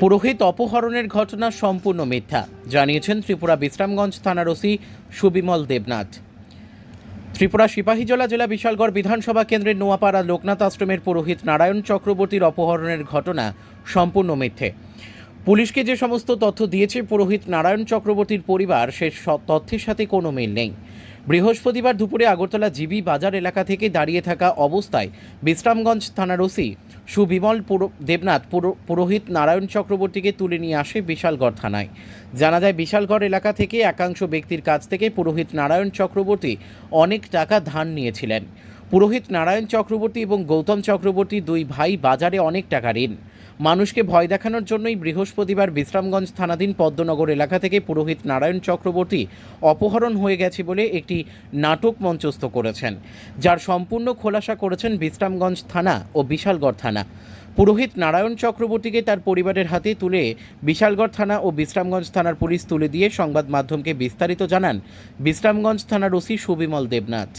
পুরোহিত অপহরণের ঘটনা সম্পূর্ণ মিথ্যা, জানিয়েছেন ত্রিপুরা বিশ্রামগঞ্জ থানার ওসি সুবিমল দেবনাথ। ত্রিপুরা সিপাহীজলা জেলা বিশালগড় বিধানসভা কেন্দ্রের নোয়াপাড়া লোকনাথ আশ্রমের পুরোহিত নারায়ণ চক্রবর্তীর অপহরণের ঘটনা সম্পূর্ণ মিথ্যে। পুলিশকে যে সমস্ত তথ্য দিয়েছে পুরোহিত নারায়ণ চক্রবর্তীর পরিবার, সে তথ্যের সাথে কোনো মিল নেই। বৃহস্পতিবার দুপুরে আগরতলা জিবি বাজার এলাকা থেকে দাঁড়িয়ে থাকা অবস্থায় বিশ্রামগঞ্জ থানার ওসি সুবিমল দেবনাথ পুরোহিত নারায়ণ চক্রবর্তীকে তুলে নিয়ে আসে বিশালগড় থানায়। জানা যায়, বিশালগড় এলাকা থেকে একাংশ ব্যক্তির কাছ থেকে পুরোহিত নারায়ণ চক্রবর্তী অনেক টাকা ধার নিয়েছিলেন। পুরোহিত নারায়ণ চক্রবর্তী এবং গৌতম চক্রবর্তী দুই ভাই বাজারে অনেক টাকা ঋণ। মানুষকে ভয় দেখানোর জন্যই বৃহস্পতিবার বিশ্রামগঞ্জ থানাধীন পদ্মনগর এলাকা থেকে পুরোহিত নারায়ণ চক্রবর্তী অপহরণ হয়ে গেছে বলে একটি নাটক মঞ্চস্থ করেছেন, যার সম্পূর্ণ খোলাসা করেছেন বিশ্রামগঞ্জ থানা ও বিশালগড় থানা। পুরোহিত নারায়ণ চক্রবর্তীকে তার পরিবারের হাতে তুলে বিশালগড় থানা ও বিশ্রামগঞ্জ থানার পুলিশ তুলে দিয়ে সংবাদ মাধ্যমকে বিস্তারিত জানান বিশ্রামগঞ্জ থানার ওসি সুবিমল দেবনাথ।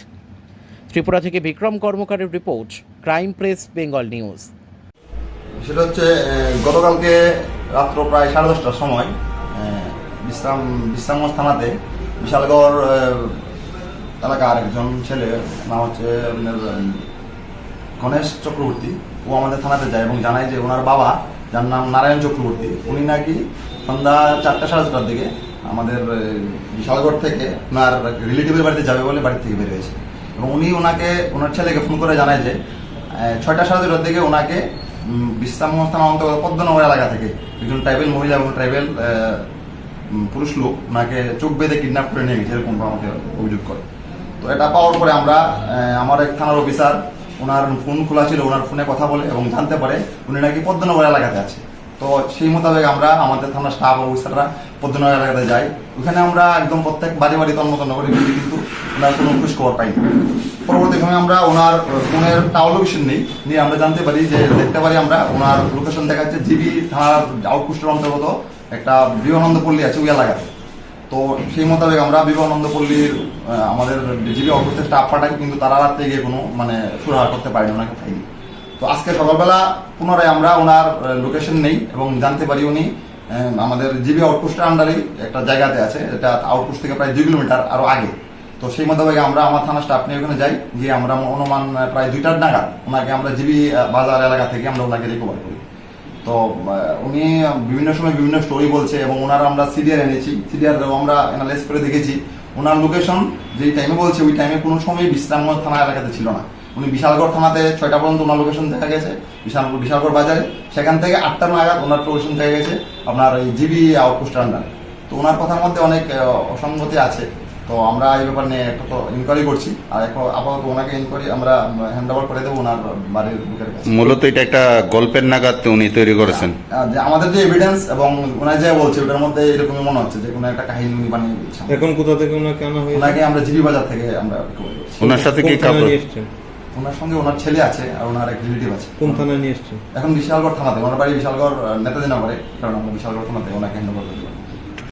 ত্রিপুরা থেকে Bikram কর্মকারের report, crime press, Bengal news. সেটা হচ্ছে গতকালকে রাত্র প্রায় সাড়ে দশটার সময় বিশ্রাম, বিশ্রামগঞ্জ থানাতে বিশালগড় এলাকার একজন ছেলে নাম হচ্ছে গণেশ চক্রবর্তী, ও আমাদের থানাতে যায় এবং জানায় যে ওনার বাবা, যার নাম নারায়ণ চক্রবর্তী, উনি নাকি সন্ধ্যা চারটা সাড়ে চারটার দিকে আমাদের বিশালগড় থেকে ওনার রিলেটিভের বাড়িতে যাবে বলে বাড়ি থেকে বের হয়েছে। এবং উনি ওনাকে, ওনার ছেলেকে ফোন করে জানায় যে ছয়টা সাড়ে ছটার দিকে ওনাকে বিশ্রামগঞ্জ থানা অন্তর্গত পদ্মনগর এলাকা থেকে। একজন ট্রাইবেল মহিলা এবং ট্রাইবেল পুরুষ লোক ওনাকে চোখ বেঁধে কিডন্যাপ করে নিয়ে গেছে, এরকম আমাকে অভিযোগ করে। তো এটা পাওয়ার পরে আমরা আমার এক থানার অফিসার ওনার ফোন খোলা ছিল ওনার ফোনে কথা বলে এবং জানতে পারে উনি নাকি পদ্মনগর এলাকাতে আছে। তো সেই মোতাবেক আমরা আমাদের থানার স্টাফ অফিসাররা পদ্মনগর এলাকাতে যাই। ওখানে আমরা একদম প্রত্যেক বাড়ি বাড়ি তন্ন তন্ন করে কিন্তু ওনার কোনো খোঁজ খবর পাইনি পরবর্তী সময় আমরা ওনার ফোনের টাওয়ার লোকেশন নেই। নিয়ে আমরা জানতে পারি যে দেখতে পারি আমরা ওনার লোকেশন দেখা যাচ্ছে জিবি থানার আউটপোস্টের অন্তর্গত একটা বিবেকানন্দ পল্লী আছে ওই এলাকাতে। তো সেই মোতাবেক আমরা বিবেকানন্দ পল্লীর আমাদের জিবি অফিসের স্টাফ পাঠাই, কিন্তু তারা রাত্রে গিয়ে কোনো মানে সুরাহা করতে পারেনি, ওনাকে পাইনি। তো আজকে সকালবেলা পুনরায় আমরা ওনার লোকেশন নেই এবং জানতে পারি উনি আমাদের জিবি আউটপোস্টের আন্ডারেই একটা জায়গাতে আছে, এটা আউটপোস্ট থেকে প্রায় দুই কিলোমিটার আরও আগে। তো সেই মোতাবেক আমরা আমার থানা স্টাফ নিয়ে ওখানে যাই, গিয়ে আমরা অনুমান প্রায় দুইটার নাগাদ ওনাকে আমরা জিবি বাজার এলাকা থেকে আমরা ওনাকে রিকভার করি। তো উনি বিভিন্ন সময় বিভিন্ন স্টোরি বলছে এবং ওনার আমরা সিডিআর এনেছি। সিডিআর আমরা অ্যানালাইজ করে দেখেছি। ওনার লোকেশন যেই টাইমে বলছে, ওই টাইমে কোনো সময় বিশ্রামগঞ্জ থানা এলাকাতে ছিল না। উনি বিশালগড় থানাতে ছয়টা পর্যন্ত ওনার লোকেশন দেখা গেছে বিশাল বিশালগড় বাজারে। সেখান থেকে আটটা নাগাদ ওনার লোকেশন দেখা গেছে, আপনার এই জিবি আউটপোস্ট আন্ডারে তো ওনার কথার মধ্যে অনেক অসঙ্গতি আছে। তো আমরা এই ব্যাপার নিয়ে একটা তো ইনকোয়ারি করছি। আর এখন আপাতত ওনাকে ইনকোয়ারি আমরা হ্যান্ড ওভার করে দেবো ওনার বাড়ির লোকের কাছে। মূলত এটা একটা গল্পের নাগাদ উনি তৈরি করেছেন। যে আমাদের যে এভিডেন্স এবং ওনার যা বলছে ওটার মধ্যে এরকমই মনে হচ্ছে যে কোনো একটা কাহিনী উনি বানিয়ে দিচ্ছে এখন কোথা থেকে ওনাকে আনা হয়েছে? ওনাকে আমরা জিবি বাজার থেকে আমরা ওনার সাথে কি কোন কাপড় ওনার সঙ্গে ওনার ছেলে আছে আর ওনার এক রিলেটিভ আছে। কোন থানায় নিয়ে এসছেন? এখন বিশালগড় থানাতে ওনার বাড়ি বিশালগড় নেতাজি নগরে কারণ আমরা বিশালগড় থানাতে ওনাকে হ্যান্ড ওভার করে দিলাম।